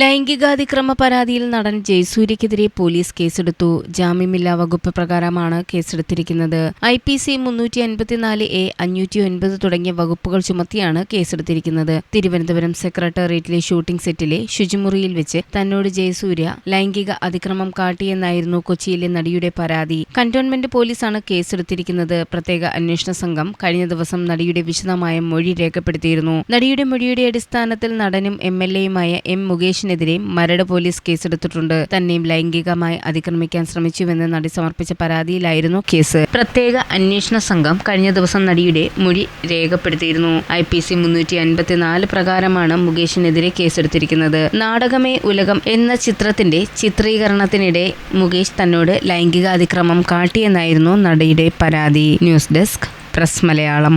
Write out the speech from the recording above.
ലൈംഗികാതിക്രമ പരാതിയിൽ നടൻ ജയസൂര്യക്കെതിരെ പോലീസ് കേസെടുത്തു. ജാമ്യമില്ലാ വകുപ്പ് പ്രകാരമാണ് കേസെടുത്തിരിക്കുന്നത്. ഐ പി സി മുന്നൂറ്റി അൻപത്തിനാല് എ അഞ്ഞൂറ്റി ഒൻപത് തുടങ്ങിയ വകുപ്പുകൾ ചുമത്തിയാണ് കേസെടുത്തിരിക്കുന്നത്. തിരുവനന്തപുരം സെക്രട്ടേറിയറ്റിലെ ഷൂട്ടിംഗ് സെറ്റിലെ ശുചിമുറിയിൽ വെച്ച് തന്നോട് ജയസൂര്യ ലൈംഗിക അതിക്രമം കാട്ടിയെന്നായിരുന്നു കൊച്ചിയിലെ നടിയുടെ പരാതി. കന്റോൺമെന്റ് പോലീസാണ് കേസെടുത്തിരിക്കുന്നത്. പ്രത്യേക അന്വേഷണ സംഘം കഴിഞ്ഞ ദിവസം നടിയുടെ വിശദമായ മൊഴി രേഖപ്പെടുത്തിയിരുന്നു. നടിയുടെ മൊഴിയുടെ അടിസ്ഥാനത്തിൽ നടനും എം എൽ എയുമായ എം മുകേഷിനെതിരെ മരട് പോലീസ് കേസെടുത്തിട്ടുണ്ട്. തന്നെയും ലൈംഗികമായി അതിക്രമിക്കാൻ ശ്രമിച്ചുവെന്ന് നടി സമർപ്പിച്ച പരാതിയിലായിരുന്നു കേസ്. പ്രത്യേക അന്വേഷണ സംഘം കഴിഞ്ഞ ദിവസം നടിയുടെ മൊഴി രേഖപ്പെടുത്തിയിരുന്നു. ഐ പി സി മുന്നൂറ്റി അൻപത്തിനാല് പ്രകാരമാണ് മുകേഷിനെതിരെ കേസെടുത്തിരിക്കുന്നത്. നാടകമേ ഉലകം എന്ന ചിത്രത്തിന്റെ ചിത്രീകരണത്തിനിടെ മുകേഷ് തന്നോട് ലൈംഗിക അതിക്രമം കാട്ടിയെന്നായിരുന്നു നടിയുടെ പരാതി. News desk press Malayalam.